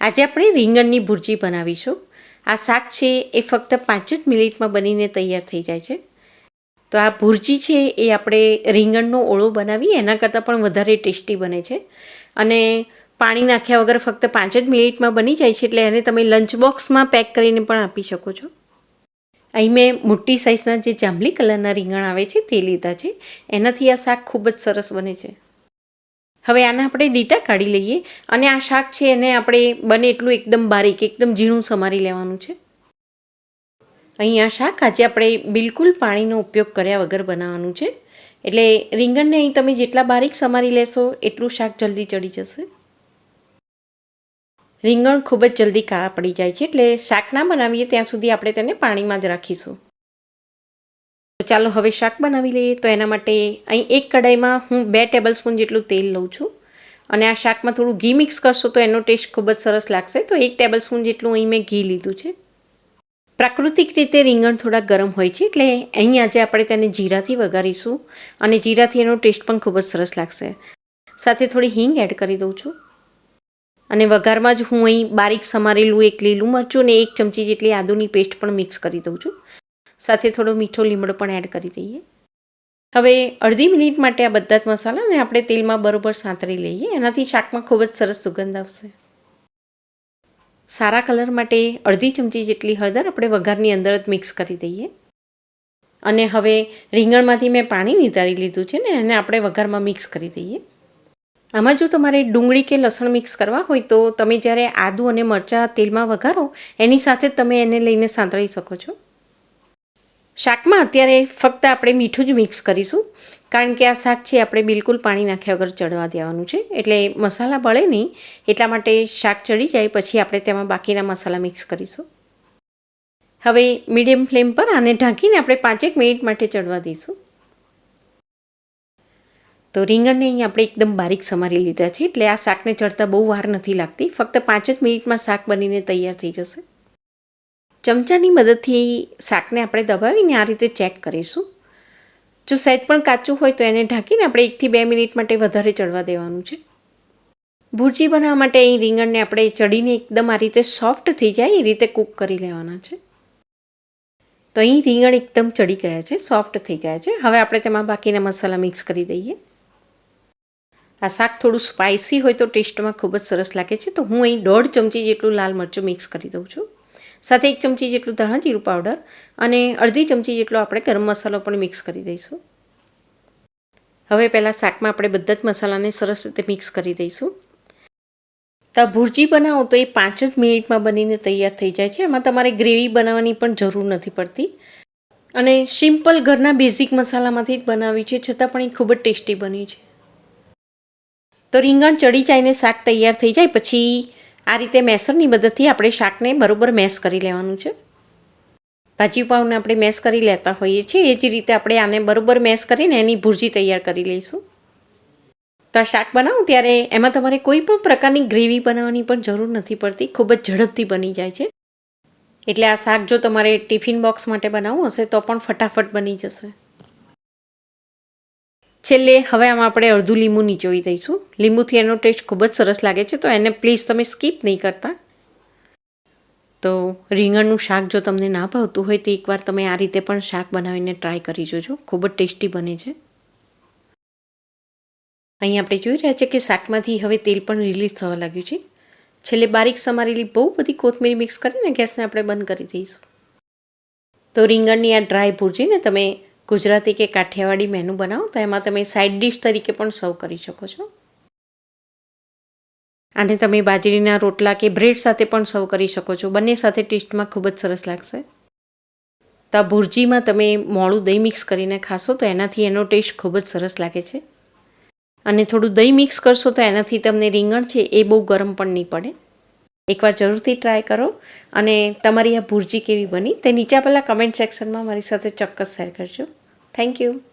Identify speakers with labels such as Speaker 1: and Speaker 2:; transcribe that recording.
Speaker 1: આજે આપણે રીંગણની ભુરજી બનાવીશું. આ શાક છે એ ફક્ત પાંચ જ મિનિટમાં બનીને તૈયાર થઈ જાય છે. તો આ ભુરજી છે એ આપણે રીંગણનો ઓળો બનાવી એના કરતાં પણ વધારે ટેસ્ટી બને છે. અને પાણી નાખ્યા વગર ફક્ત પાંચ જ મિનિટમાં બની જાય છે, એટલે એને તમે લંચ બોક્સમાં પેક કરીને પણ આપી શકો છો. અહીં મેં મોટી સાઇઝના જે જાંબલી કલરના રીંગણ આવે છે તે લીધા છે. એનાથી આ શાક ખૂબ જ સરસ બને છે. હવે આના આપણે ડીટા કાઢી લઈએ અને આ શાક છે એને આપણે બને એટલું એકદમ બારીક, એકદમ ઝીણું સમારી લેવાનું છે. અહીં આ શાક આજે આપણે બિલકુલ પાણીનો ઉપયોગ કર્યા વગર બનાવવાનું છે. એટલે રીંગણને અહીં તમે જેટલા બારીક સમારી લેશો એટલું શાક જલ્દી ચડી જશે. રીંગણ ખૂબ જ જલ્દી કાળા પડી જાય છે એટલે શાક ના બનાવીએ ત્યાં સુધી આપણે તેને પાણીમાં જ રાખીશું. તો ચાલો હવે શાક બનાવી લઈએ. તો એના માટે અહીં એક કડાઈમાં હું બે ટેબલ સ્પૂન જેટલું તેલ લઉં છું. અને આ શાકમાં થોડું ઘી મિક્સ કરશો તો એનો ટેસ્ટ ખૂબ જ સરસ લાગશે. તો એક ટેબલ સ્પૂન જેટલું અહીં મેં ઘી લીધું છે. પ્રાકૃતિક રીતે રીંગણ થોડા ગરમ હોય છે એટલે અહીં આજે આપણે તેને જીરાથી વઘારીશું અને જીરાથી એનો ટેસ્ટ પણ ખૂબ જ સરસ લાગશે. સાથે થોડી હિંગ એડ કરી દઉં છું. અને વઘારમાં જ હું અહીં બારીક સમારેલું એક લીલું મરચું અને એક ચમચી જેટલી આદુની પેસ્ટ પણ મિક્સ કરી દઉં છું. સાથે થોડો મીઠો લીમડો પણ એડ કરી દઈએ. હવે અડધી મિનિટ માટે આ બધા જ મસાલાને આપણે તેલમાં બરોબર સાંતળી લઈએ. એનાથી શાકમાં ખૂબ જ સરસ સુગંધ આવશે. સારા કલર માટે અડધી ચમચી જેટલી હળદર આપણે વઘારની અંદર જ મિક્સ કરી દઈએ. અને હવે રીંગણમાંથી મેં પાણી નિતારી લીધું છે ને, એને આપણે વઘારમાં મિક્સ કરી દઈએ. આમાં જો તમારે ડુંગળી કે લસણ મિક્સ કરવા હોય તો તમે જ્યારે આદુ અને મરચાં તેલમાં વઘારો, એની સાથે તમે એને લઈને સાંતળી શકો છો. શાકમાં અત્યારે ફક્ત આપણે મીઠું જ મિક્સ કરીશું. કારણ કે આ શાક છે આપણે બિલકુલ પાણી નાખ્યા વગર ચડવા દેવાનું છે. એટલે મસાલા બળે નહીં, એટલા માટે શાક ચડી જાય પછી આપણે તેમાં બાકીના મસાલા મિક્સ કરીશું. હવે મીડિયમ ફ્લેમ પર આને ઢાંકીને આપણે પાંચેક મિનિટ માટે ચડવા દઈશું. તો રીંગણને અહીં આપણે એકદમ બારીક સમારી લીધા છે. એટલે આ શાકને ચડતા બહુ વાર નથી લાગતી. ફક્ત પાંચ જ મિનિટમાં શાક બનીને તૈયાર થઈ જશે. ચમચાની મદદથી શાકને આપણે દબાવીને આ રીતે ચેક કરીશું. જો સહેજ પણ કાચું હોય તો એને ઢાંકીને આપણે એકથી બે મિનિટ માટે વધારે ચડવા દેવાનું છે. ભુરજી બનાવવા માટે અહીં રીંગણને આપણે ચડીને એકદમ આ રીતે સોફ્ટ થઈ જાય એ રીતે કૂક કરી લેવાના છે. તો અહીં રીંગણ એકદમ ચડી ગયા છે, સોફ્ટ થઈ ગયા છે. હવે આપણે તેમાં બાકીના મસાલા મિક્સ કરી દઈએ. આ શાક થોડું સ્પાઇસી હોય તો ટેસ્ટમાં ખૂબ જ સરસ લાગે છે. તો હું અહીં દોઢ ચમચી જેટલું લાલ મરચું મિક્સ કરી દઉં છું. સાથે એક ચમચી જેટલું ધાણા જીરું પાવડર અને અડધી ચમચી જેટલો આપણે ગરમ મસાલો પણ મિક્સ કરી દઈશું. હવે પહેલાં શાકમાં આપણે બધા જ મસાલાને સરસ રીતે મિક્સ કરી દઈશું. તો ભુરજી બનાવો તો એ પાંચ જ મિનિટમાં બનીને તૈયાર થઈ જાય છે. એમાં તમારે ગ્રેવી બનાવવાની પણ જરૂર નથી પડતી. અને સિમ્પલ ઘરના બેઝિક મસાલામાંથી જ બનાવી છે, છતાં પણ એ ખૂબ જ ટેસ્ટી બની છે. તો રીંગણ ચડી જાયને શાક તૈયાર થઈ જાય, પછી આ રીતે મેસરની મદદથી આપણે શાકને બરોબર મેશ કરી લેવાનું છે. ભાજી પાઉને આપણે મેશ કરી લેતા હોઈએ છીએ. એ જ રીતે આપણે આને બરોબર મેશ કરીને એની ભુરજી તૈયાર કરી લઈશું. તો આ શાક બનાવું ત્યારે એમાં તમારે કોઈ પણ પ્રકારની ગ્રેવી બનાવવાની પણ જરૂર નથી પડતી. ખૂબ જ ઝડપથી બની જાય છે. એટલે આ શાક જો તમારે ટિફિન બોક્સ માટે બનાવવું હશે તો પણ ફટાફટ બની જશે. છેલ્લે હવે આમાં આપણે અડધું લીંબુ નીચોવી દઈશું. લીંબુથી એનો ટેસ્ટ ખૂબ જ સરસ લાગે છે, તો એને પ્લીઝ તમે સ્કીપ નહીં કરતા. તો રીંગણનું શાક જો તમને ના ભાવતું હોય તો એકવાર તમે આ રીતે પણ શાક બનાવીને ટ્રાય કરી જોજો. ખૂબ જ ટેસ્ટી બને છે. અહીં આપણે જોઈ રહ્યા છીએ કે શાકમાંથી હવે તેલ પણ રિલીઝ થવા લાગ્યું છે. છેલ્લે બારીક સમારેલી બહુ બધી કોથમીર મિક્સ કરીને ગેસને આપણે બંધ કરી દઈશું. તો રીંગણની આ ડ્રાય ભૂરજીને તમે ગુજરાતી કે કાઠિયાવાડી મેનુ બનાવો, તો એમાં તમે સાઇડ ડિશ તરીકે પણ સર્વ કરી શકો છો. આને તમે બાજરીના રોટલા કે બ્રેડ સાથે પણ સર્વ કરી શકો છો. બંને સાથે ટેસ્ટમાં ખૂબ જ સરસ લાગશે. તો ભુરજીમાં તમે મોડું દહીં મિક્સ કરીને ખાશો, તો એનાથી એનો ટેસ્ટ ખૂબ જ સરસ લાગે છે. અને થોડું દહીં મિક્સ કરશો, તો એનાથી તમને રીંગણ છે એ બહુ ગરમ પણ નહીં પડે. એકવાર જરૂરથી ટ્રાય કરો. અને તમારી આ ભુરજી કેવી બની, તે નીચે પહેલાં કમેન્ટ સેક્શનમાં મારી સાથે ચોક્કસ શેર કરજો. Thank you.